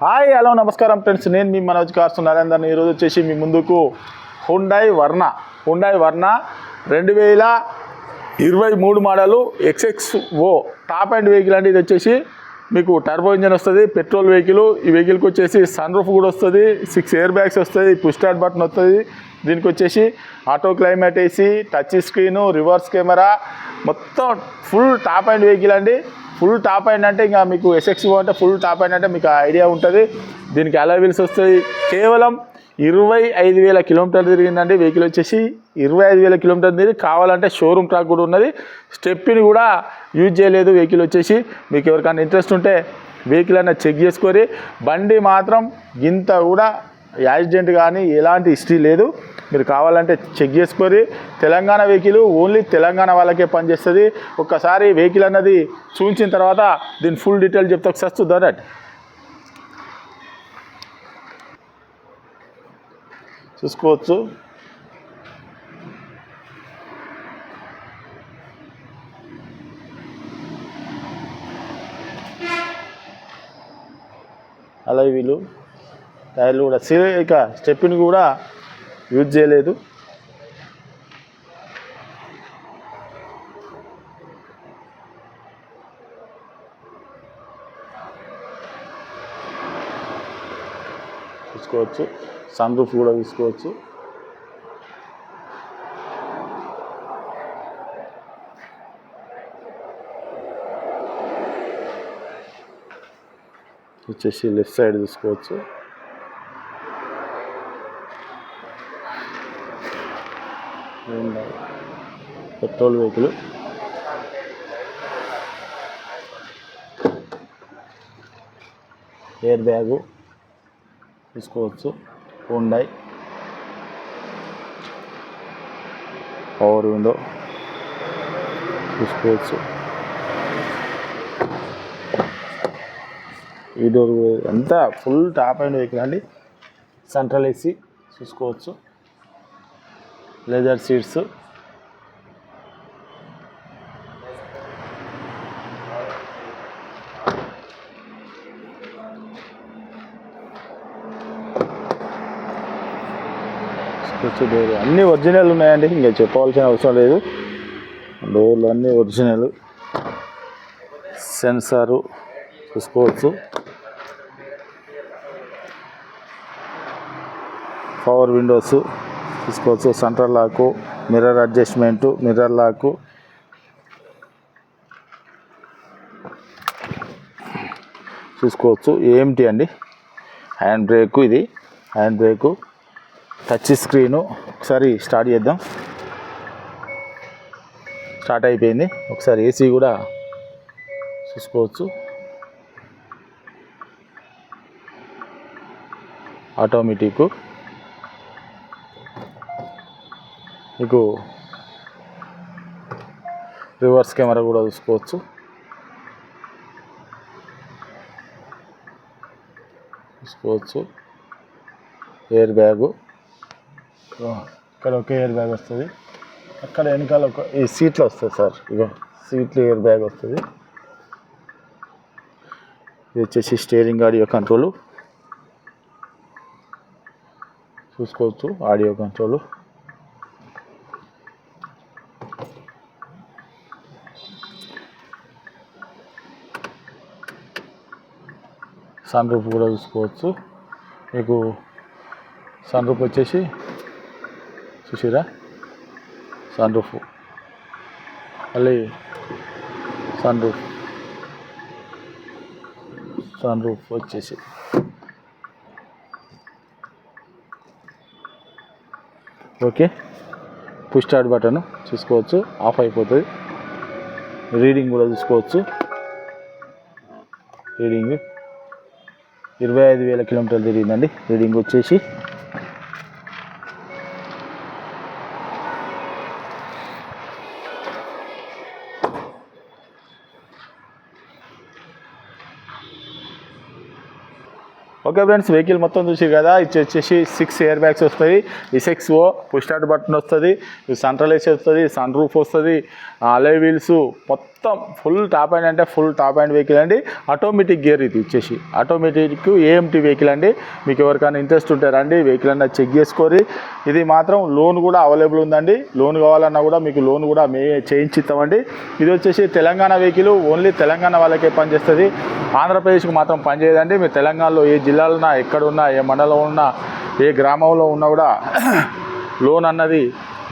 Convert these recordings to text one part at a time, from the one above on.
Hi hello నమస్కారం friends. నేను మీ Manoj cars Narender ఈరోజు వచ్చేసి మీ ముందుకు హుండాయ్ వర్ణ హుండాయ్ వర్ణ రెండు వేల ఇరవై మూడు model XX O top end vehicle అండి ఇది వచ్చేసి మీకు టర్బో ఇంజన్ వస్తుంది పెట్రోల్ వెహికల్ ఈ వెహికల్కి వచ్చేసి సన్ రూఫ్ కూడా వస్తుంది సిక్స్ ఎయిర్ బ్యాగ్స్ వస్తుంది పుష్ బటన్ వస్తుంది. దీనికి వచ్చేసి auto climate AC touch screen reverse camera మొత్తం ఫుల్ టాప్ అండ్ వెహికల్ అండి. ఫుల్ టాప్ అండ్ అంటే ఇంకా మీకు ఎస్ఎక్స్ అంటే ఫుల్ టాప్ అండ్ అంటే మీకు ఐడియా ఉంటుంది. దీనికి అలవిల్స్ వస్తుంది వస్తాయి. కేవలం ఇరవై ఐదు వేల కిలోమీటర్లు తిరిగిందండి. వెహికల్ వచ్చేసి ఇరవై ఐదు వేల కిలోమీటర్లు తిరిగి కావాలంటే షోరూమ్ ట్రాక్ కూడా ఉన్నది. స్టెప్ని కూడా యూజ్ చేయలేదు వెహికల్ వచ్చేసి. మీకు ఎవరికైనా ఇంట్రెస్ట్ ఉంటే వెహికల్ అయినా చెక్ చేసుకొని బండి మాత్రం ఇంత కూడా యాక్సిడెంట్ కానీ ఎలాంటి హిస్టరీ లేదు. మీరు కావాలంటే చెక్ చేసుకొని తెలంగాణ వెహికల్ ఓన్లీ తెలంగాణ వాళ్ళకే పనిచేస్తుంది. ఒక్కసారి వెహికల్ అన్నది చూపించిన తర్వాత దీని ఫుల్ డీటెయిల్ చెప్తే. ఒకసారి చూద్దాం చూసుకోవచ్చు. అలా వీళ్ళు టైర్లు కూడా సీ ఇక స్టెప్ని కూడా యూజ్ చేయలేదు. తీసుకోవచ్చు. సన్ రూఫ్ కూడా తీసుకోవచ్చు. వచ్చేసి లెఫ్ట్ సైడ్ తీసుకోవచ్చు. Petrol vehicle. ఎయిర్ బ్యాగు తీసుకోవచ్చు. హుండై పవర్ విండో తీసుకోవచ్చు. ఈ డోర్ అంతా ఫుల్ టాప్ అండ్ వెహికల్ అండి. సెంట్రల్ ఏసీ చూసుకోవచ్చు లెదర్ సీట్స్ చూసుకోవచ్చు డోర్. అన్నీ ఒరిజినల్ ఉన్నాయండి. ఇంకా చెప్పవలసిన అవసరం లేదు. డోర్లు అన్నీ ఒరిజినల్. సెన్సారు చూసుకోవచ్చు. Power windows. తీసుకోవచ్చు. Central lock mirror adjustment mirror lock. చూసుకోవచ్చు. ఏమిటి అండి? హ్యాండ్ బ్రేకు ఇది. Hand brake. Touch screen. ఒకసారి స్టార్ట్ చేద్దాం. స్టార్ట్ అయిపోయింది. ఒకసారి ఏసీ కూడా చూసుకోవచ్చు. ఆటోమేటిక్ మీకు రివర్స్ కెమెరా కూడా చూసుకోవచ్చు. చూసుకోవచ్చు. Air bag. ఇక్కడ ఒక ఎయిర్ బ్యాగ్ వస్తుంది. అక్కడ వెనకాల ఒక ఈ సీట్లు వస్తుంది సార్. ఇక సీట్లు ఎయిర్ బ్యాగ్ వస్తుంది. ఇది వచ్చేసి స్టీరింగ్ ఆడియో కంట్రోలు. చూసుకోవచ్చు ఆడియో కంట్రోలు. సన్ రూఫ్ కూడా చూసుకోవచ్చు. మీకు సన్ రూఫ్ వచ్చేసి చూసిరా? Sun roof. మళ్ళీ సన్ రూఫ్. సన్ రూఫ్ వచ్చేసి. ఓకే. పుష్ స్టార్ట్ బటన్ చూసుకోవచ్చు. ఆఫ్ అయిపోతుంది. రీడింగ్ కూడా చూసుకోవచ్చు. రీడింగ్. ఇరవై ఐదు వేల కిలోమీటర్లు తిరిగిందండి. రీడింగ్ వచ్చేసి ఓకే ఫ్రెండ్స్ వెహికల్ మొత్తం చూసి కదా ఇది వచ్చేసి సిక్స్ ఎయిర్ బ్యాగ్స్ వస్తుంది ఈ సిక్స్ ఓ పుష్ స్టార్ట్ బటన్ వస్తుంది సెంట్రల్ ఏసీ వస్తుంది సన్ రూఫ్ వస్తుంది అలే వీల్స్ మొత్తం మొత్తం ఫుల్ టాప్ అండ్ అంటే ఫుల్ టాప్ అండ్ వెహికల్ అండి. ఆటోమేటిక్ గేర్ ఇది వచ్చేసి ఆటోమేటిక్ ఏఎంటీ వెహికల్ అండి. మీకు ఎవరికైనా ఇంట్రెస్ట్ ఉంటే రండి వెహికల్ అన్నా చెక్ చేసుకోరి. ఇది మాత్రం లోన్ కూడా అవైలబుల్ ఉందండి. లోన్ కావాలన్నా కూడా మీకు లోన్ కూడా మే చేయించి ఇస్తామండి. ఇది వచ్చేసి తెలంగాణ వెహికల్ ఓన్లీ తెలంగాణ వాళ్ళకే పనిచేస్తుంది. ఆంధ్రప్రదేశ్కి మాత్రం పనిచేయదండి. మీరు తెలంగాణలో ఏ జిల్లాలో ఉన్నా ఎక్కడ ఉన్నా ఏ మండలం ఉన్నా ఏ గ్రామంలో ఉన్నా కూడా లోన్ అన్నది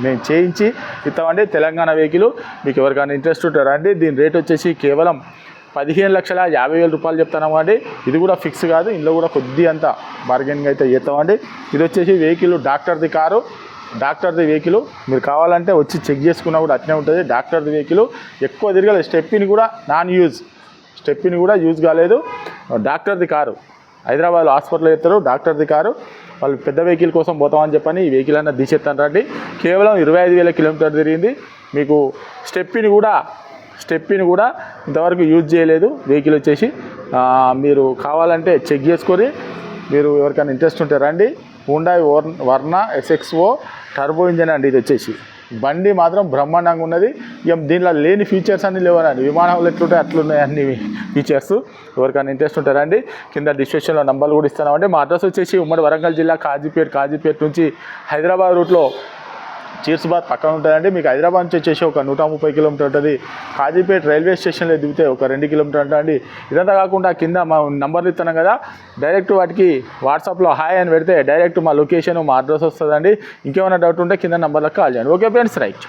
మేము చేయించి ఇస్తామండి. తెలంగాణ వెహికల్. మీకు ఎవరికైనా ఇంట్రెస్ట్ ఉంటారండి దీని రేట్ వచ్చేసి కేవలం పదిహేను లక్షల యాభై వేల రూపాయలు చెప్తాను అండి. ఇది కూడా ఫిక్స్ కాదు. ఇందులో కూడా కొద్ది అంత బార్గెనింగ్ అయితే చేస్తామండి. ఇది వచ్చేసి వెహికల్ డాక్టర్ది కారు. డాక్టర్ది వెహికల్ మీరు కావాలంటే వచ్చి చెక్ చేసుకున్నా కూడా అట్నే ఉంటుంది. డాక్టర్ది వెహికల్ ఎక్కువ తిరగలేదు. స్టెప్పిని కూడా నాన్ యూజ్ స్టెప్పిని కూడా యూజ్ కాలేదు. డాక్టర్ది కారు. హైదరాబాద్లో హాస్పిటల్ చేస్తారు డాక్టర్ది కారు. వాళ్ళు పెద్ద వెహికల్ కోసం పోతామని చెప్పని ఈ వెహికల్ అన్న తీసేస్తాను రండి. కేవలం ఇరవై ఐదు వేల కిలోమీటర్ తిరిగింది. మీకు స్టెప్పిని కూడా స్టెప్పిని కూడా ఇంతవరకు యూజ్ చేయలేదు. వెహికల్ వచ్చేసి మీరు కావాలంటే చెక్ చేసుకొని మీరు ఎవరికైనా ఇంట్రెస్ట్ ఉంటే రండి. హుండాయ్ వర్న వర్ణ ఎస్ఎక్స్ఓ టర్బో ఇంజన్ అండి ఇది వచ్చేసి. బండి మాత్రం బ్రహ్మాండంగా ఉన్నది. ఇక దీనిలో లేని ఫీచర్స్ అన్నీ లేవనండి విమానంలో ఎట్లుంటాయి అట్లున్నాయి అన్ని ఫీచర్స్ ఎవరికైనా ఇంట్రెస్ట్ ఉంటారండి కింద డిస్క్రిప్షన్లో నంబర్లు కూడా ఇస్తున్నామండి మా అడ్రస్ వచ్చేసి ఉమ్మడి వరంగల్ జిల్లా కాజీపేట్ కాజీపేట్ నుంచి హైదరాబాద్ రూట్లో చీర్స్బాద్ పక్కన ఉంటుందండి. మీకు హైదరాబాద్ నుంచి వచ్చేసి ఒక నూట ముప్పై కిలోమీటర్ ఉంటుంది. కాజీపేట రైల్వే స్టేషన్లో దిగితే ఒక రెండు కిలోమీటర్ ఉంటుందండి ఇదంతా కాకుండా కింద మా నంబర్లు ఇస్తున్నాం కదా. డైరెక్ట్ వాటికి వాట్సాప్లో హాయ్ అని పెడితే డైరెక్ట్ మా లొకేషన్ మా అడ్రస్ వస్తుందండి. ఇంకేమైనా డౌట్ ఉంటే కింద నంబర్లకు కాల్ చేయండి. Okay friends right.